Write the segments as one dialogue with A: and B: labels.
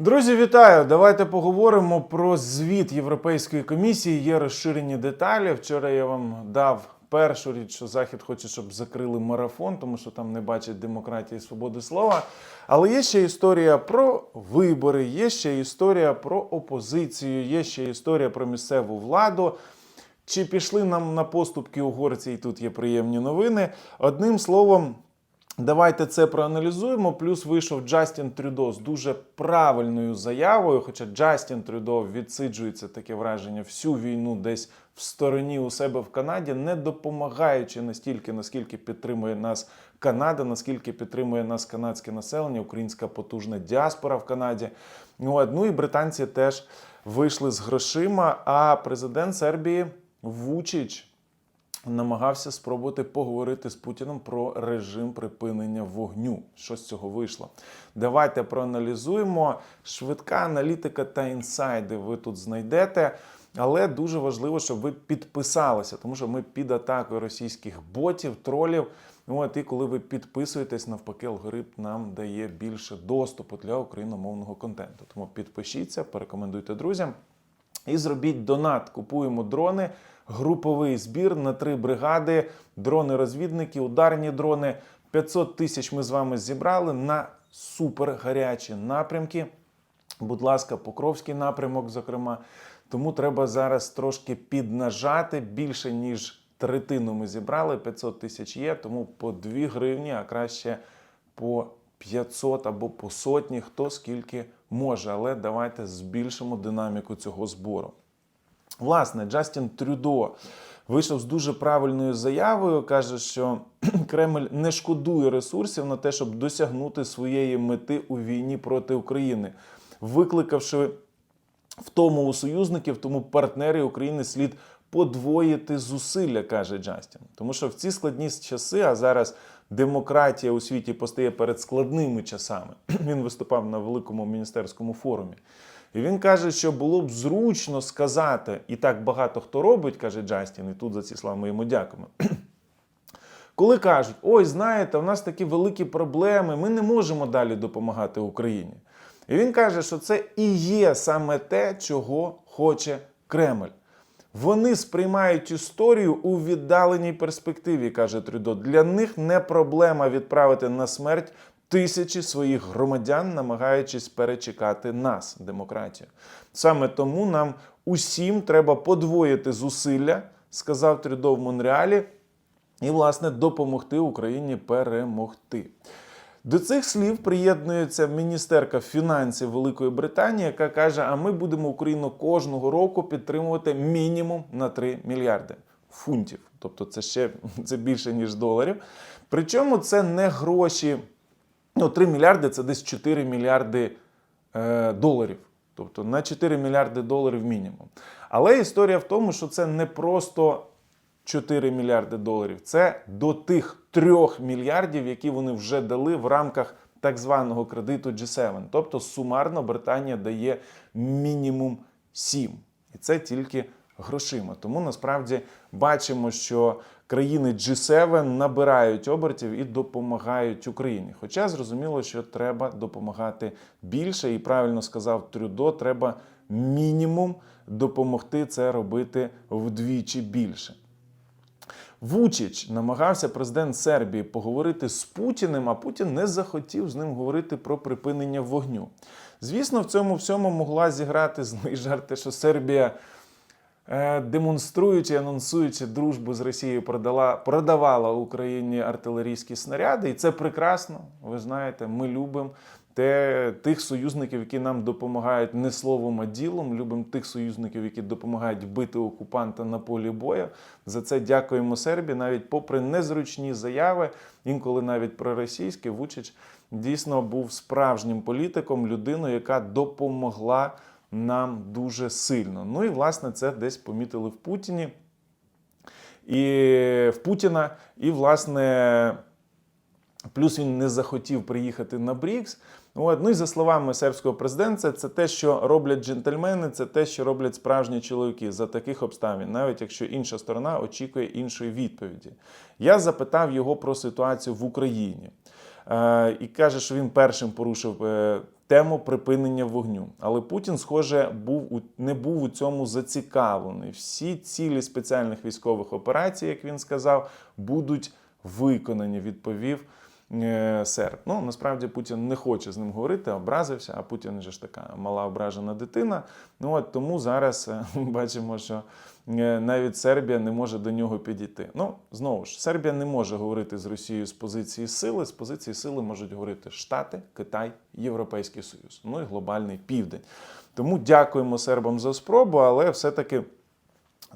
A: Друзі, вітаю! Давайте поговоримо про звіт Європейської комісії. Є розширені деталі. Вчора я вам дав першу річ, що Захід хоче, щоб закрили марафон, тому що там не бачать демократії і свободи слова. Але є ще історія про вибори, є ще історія про опозицію, є ще історія про місцеву владу. Чи пішли нам на поступки угорці, і тут є приємні новини. Одним словом, Давайте це проаналізуємо. Плюс вийшов Джастін Трюдо з дуже правильною заявою. Хоча Джастін Трюдо відсиджується таке враження всю війну десь в стороні у себе в Канаді, не допомагаючи настільки, наскільки підтримує нас Канада, наскільки підтримує нас канадське населення, українська потужна діаспора в Канаді. Ну, і британці теж вийшли з грошима. А президент Сербії Вучич намагався спробувати поговорити з Путіном про режим припинення вогню. Що з цього вийшло? Давайте проаналізуємо. Швидка аналітика та інсайди ви тут знайдете. Але дуже важливо, щоб ви підписалися, тому що ми під атакою російських ботів, тролів. От і коли ви підписуєтесь, навпаки, алгоритм нам дає більше доступу для україномовного контенту. Тому підпишіться, порекомендуйте друзям. І зробіть донат. Купуємо дрони, груповий збір на три бригади, дрони-розвідники, ударні дрони. 500 тисяч ми з вами зібрали на супер гарячі напрямки. Будь ласка, Покровський напрямок, зокрема. Тому треба зараз трошки піднажати більше, ніж третину ми зібрали. 500 тисяч є, тому по 2 гривні, а краще по 500 або по сотні, хто скільки може. Але давайте збільшимо динаміку цього збору. Власне, Джастін Трюдо вийшов з дуже правильною заявою. каже, що Кремль не шкодує ресурсів на те, щоб досягнути своєї мети у війні проти України, викликавши втому у союзників, тому партнери України слід подвоїти зусилля, каже Джастін. Тому що в ці складні часи, а зараз демократія у світі постає перед складними часами. Він виступав на великому міністерському форумі. І він каже, що було б зручно сказати, і так багато хто робить, каже Джастін, і тут за ці слова ми йому дякуємо. Коли кажуть, ой, знаєте, у нас такі великі проблеми, ми не можемо далі допомагати Україні. І він каже, що це і є саме те, чого хоче Кремль. Вони сприймають історію у віддаленій перспективі, каже Трюдо. Для них не проблема відправити на смерть тисячі своїх громадян, намагаючись перечекати нас, демократію. Саме тому нам усім треба подвоїти зусилля, сказав Трюдо в Монреалі, і, власне, допомогти Україні перемогти. До цих слів приєднується міністерка фінансів Великої Британії, яка каже: а ми будемо Україну кожного року підтримувати мінімум на 3 мільярди фунтів. Тобто це ще це більше ніж доларів. Причому це не гроші. Ну, 3 мільярди це десь 4 мільярди е, доларів. Тобто на 4 мільярди доларів мінімум. Але історія в тому, що це не просто 4 мільярди доларів. Це до тих 3 мільярдів, які вони вже дали в рамках так званого кредиту G7. Тобто сумарно Британія дає мінімум 7. І це тільки грошима. Тому насправді бачимо, що країни G7 набирають обертів і допомагають Україні. Хоча зрозуміло, що треба допомагати більше, і правильно сказав Трюдо, треба мінімум допомогти це робити вдвічі більше. Вучич намагався президент Сербії поговорити з Путіним, а Путін не захотів з ним говорити про припинення вогню. Звісно, в цьому всьому могла зіграти злий жарт, те, що Сербія, е, демонструючи, анонсуючи дружбу з Росією, продала, продавала Україні артилерійські снаряди, і це прекрасно. Ви знаєте, ми любимо те, тих союзників, які нам допомагають не словом, а ділом. Любимо тих союзників, які допомагають бити окупанта на полі бою. За це дякуємо Сербії, навіть попри незручні заяви, інколи навіть проросійські, Вучич дійсно був справжнім політиком, людиною, яка допомогла нам дуже сильно. Ну і власне це десь помітили в Путіні. І в Путіна, і власне. Плюс він не захотів приїхати на Брікс. От. Ну і за словами сербського президента, це те, що роблять джентльмени, це те, що роблять справжні чоловіки за таких обставин, навіть якщо інша сторона очікує іншої відповіді. Я запитав його про ситуацію в Україні. Е, і каже, що він першим порушив е, тему припинення вогню. Але Путін, схоже, був не був у цьому зацікавлений. Всі цілі спеціальних військових операцій, як він сказав, будуть виконані, відповів е, Серб. Ну насправді Путін не хоче з ним говорити, образився. А Путін же ж така мала ображена дитина. Ну от тому зараз е, бачимо, що е, навіть Сербія не може до нього підійти. Ну знову ж, Сербія не може говорити з Росією з позиції сили. З позиції сили можуть говорити Штати, Китай, Європейський Союз, ну і глобальний південь. Тому дякуємо сербам за спробу, але все-таки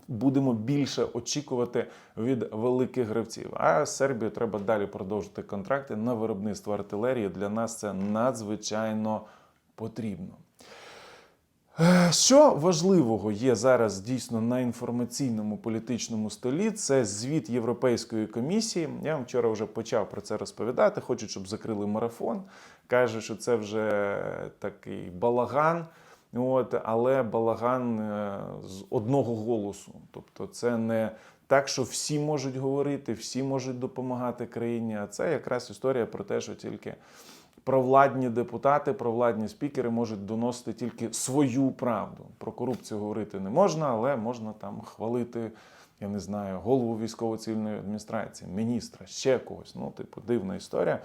A: будемо більше очікувати від великих гравців. А з Сербією треба далі продовжити контракти на виробництво артилерії. Для нас це надзвичайно потрібно. Е, Що важливого є зараз дійсно на інформаційному політичному столі? Це звіт Європейської комісії. Я вам вчора вже почав про це розповідати. Хочуть, щоб закрили марафон. Каже, що це вже такий балаган. От, але балаган е, з одного голосу. Тобто, це не так, що всі можуть говорити, всі можуть допомагати країні. А це якраз історія про те, що тільки провладні депутати, провладні спікери можуть доносити тільки свою правду. Про корупцію говорити не можна, але можна там хвалити. Я не знаю, голову військово-цивільної адміністрації, міністра, ще когось. Ну, типу, дивна історія.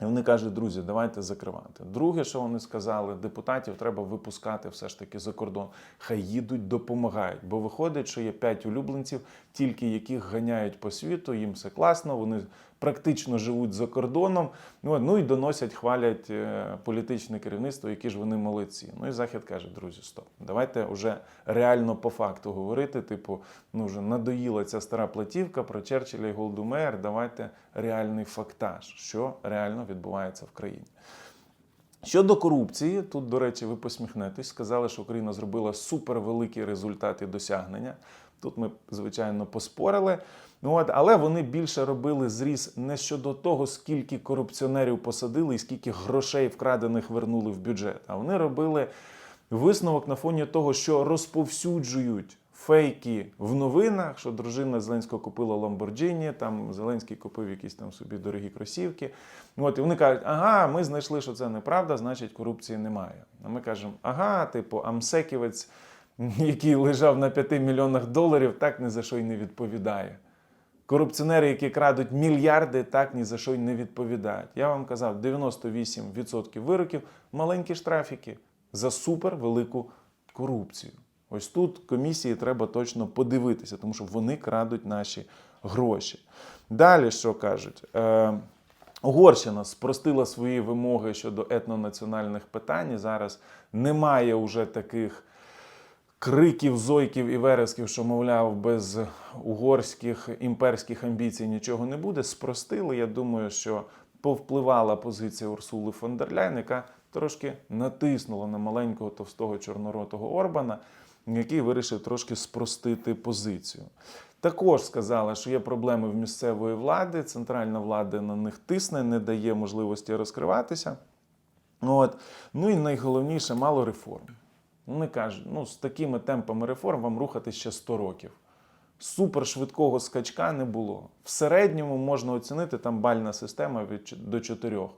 A: І вони кажуть, друзі, давайте закривати. Друге, що вони сказали, депутатів треба випускати все ж таки за кордон. Хай їдуть, допомагають. Бо виходить, що є п'ять улюбленців, тільки яких ганяють по світу, їм все класно, вони практично живуть за кордоном. Ну, ну і доносять, хвалять е, політичне керівництво, які ж вони молодці. Ну і Захід каже, друзі, стоп, давайте вже реально по факту говорити. Типу, ну вже надоїла ця стара платівка про Черчилля і Голдумер. Давайте реальний фактаж, що реально відбувається в країні. Щодо корупції, тут, до речі, ви посміхнетесь, сказали, що Україна зробила супервеликі результати і досягнення. Тут ми, звичайно, поспорили. Ну, от, але вони більше робили зріз не щодо того, скільки корупціонерів посадили і скільки грошей вкрадених вернули в бюджет. А вони робили висновок на фоні того, що розповсюджують фейки в новинах, що дружина Зеленського купила Ламборджині, там Зеленський купив якісь там собі дорогі кросівки. От, і вони кажуть, ага, ми знайшли, що це неправда, значить корупції немає. А ми кажемо, ага, типу, Амсеківець, який лежав на 5 мільйонах доларів, так ні за що й не відповідає. Корупціонери, які крадуть мільярди, так ні за що й не відповідають. Я вам казав, 98% вироків маленькі штрафіки за супервелику корупцію. Ось тут комісії треба точно подивитися, тому що вони крадуть наші гроші. Далі що кажуть? Е, Угорщина спростила свої вимоги щодо етнонаціональних питань. Зараз немає уже таких криків, зойків і вересків, що, мовляв, без угорських імперських амбіцій нічого не буде. Спростили. Я думаю, що повпливала позиція Урсули фон дер Ляйн, яка трошки натиснула на маленького товстого чорноротого Орбана, який вирішив трошки спростити позицію. Також сказали, що є проблеми в місцевої влади, центральна влада на них тисне, не дає можливості розкриватися. От. Ну і найголовніше, мало реформ. Вони кажуть, ну з такими темпами реформ вам рухати ще 100 років. Супершвидкого скачка не було. В середньому можна оцінити там бальна система від до 4. У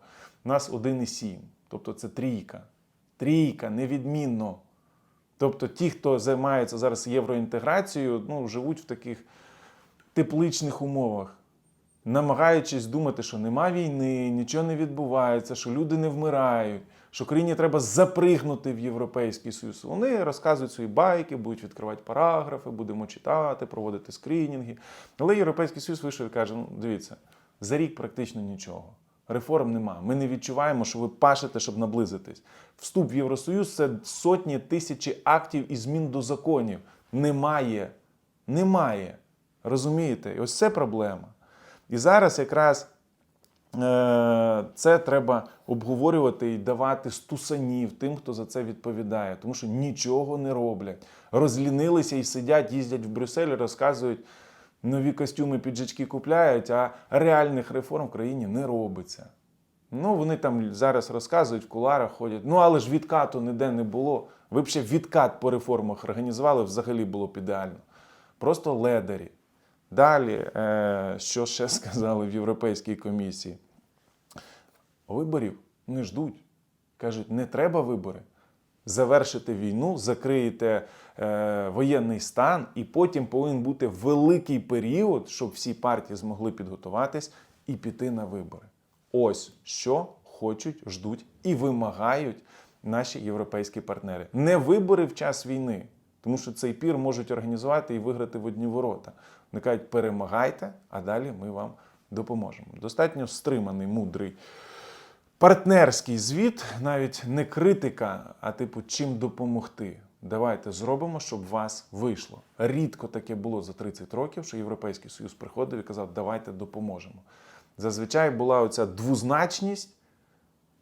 A: нас 1,7. Тобто це трійка. Трійка, невідмінно. Тобто ті, хто займається зараз євроінтеграцією, ну, живуть в таких тепличних умовах, намагаючись думати, що нема війни, нічого не відбувається, що люди не вмирають, що країні треба запригнути в Європейський Союз. Вони розказують свої байки, будуть відкривати параграфи, будемо читати, проводити скринінги. Але Європейський Союз вийшов і каже: ну, дивіться, за рік практично нічого. Реформ нема. Ми не відчуваємо, що ви пашете, щоб наблизитись. Вступ в Євросоюз це сотні тисячі актів і змін до законів. Немає. Немає. Розумієте? І ось це проблема. І зараз якраз е, це треба обговорювати і давати стусанів тим, хто за це відповідає, тому що нічого не роблять. Розлінилися і сидять, їздять в Брюссель, розказують, нові костюми, піджачки купляють, а реальних реформ в країні не робиться. Ну, вони там зараз розказують, в куларах ходять. Ну, але ж відкату ніде не було. Ви б ще відкат по реформах організували, взагалі було б ідеально. Просто ледарі. Далі, е, що ще сказали в Європейській комісії? Виборів не ждуть. Кажуть, не треба вибори. Завершите війну, закриєте е, воєнний стан, і потім повинен бути великий період, щоб всі партії змогли підготуватись і піти на вибори. Ось що хочуть, ждуть і вимагають наші європейські партнери. Не вибори в час війни, тому що цей пір можуть організувати і виграти в одні ворота. Вони кажуть, перемагайте, а далі ми вам допоможемо. Достатньо стриманий, мудрий партнерський звіт, навіть не критика, а типу, чим допомогти. Давайте зробимо, щоб вас вийшло. Рідко таке було за 30 років, що Європейський Союз приходив і казав, давайте допоможемо. Зазвичай була оця двозначність,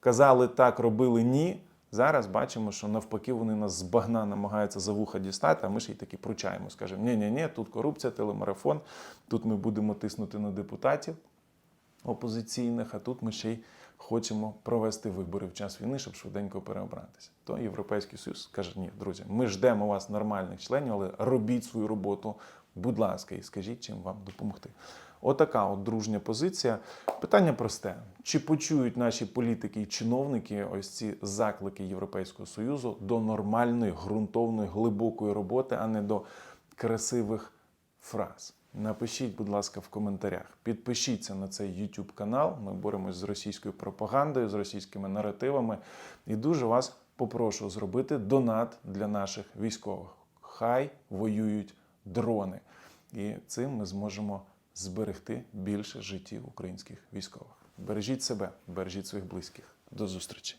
A: казали так, робили ні. Зараз бачимо, що навпаки вони нас з багна намагаються за вуха дістати, а ми ж їй таки пручаємо. Скажемо, ні, ні, ні, тут корупція, телемарафон, тут ми будемо тиснути на депутатів опозиційних, а тут ми ще й хочемо провести вибори в час війни, щоб швиденько переобратися. То Європейський Союз каже: ні, друзі, ми ждемо вас нормальних членів, але робіть свою роботу, будь ласка, і скажіть, чим вам допомогти. Отака от дружня позиція. Питання просте: чи почують наші політики і чиновники ось ці заклики Європейського Союзу до нормальної, ґрунтовної, глибокої роботи, а не до красивих фраз? Напишіть, будь ласка, в коментарях. Підпишіться на цей YouTube канал. Ми боремось з російською пропагандою, з російськими наративами. І дуже вас попрошу зробити донат для наших військових. Хай воюють дрони. І цим ми зможемо зберегти більше життів українських військових. Бережіть себе, бережіть своїх близьких. До зустрічі!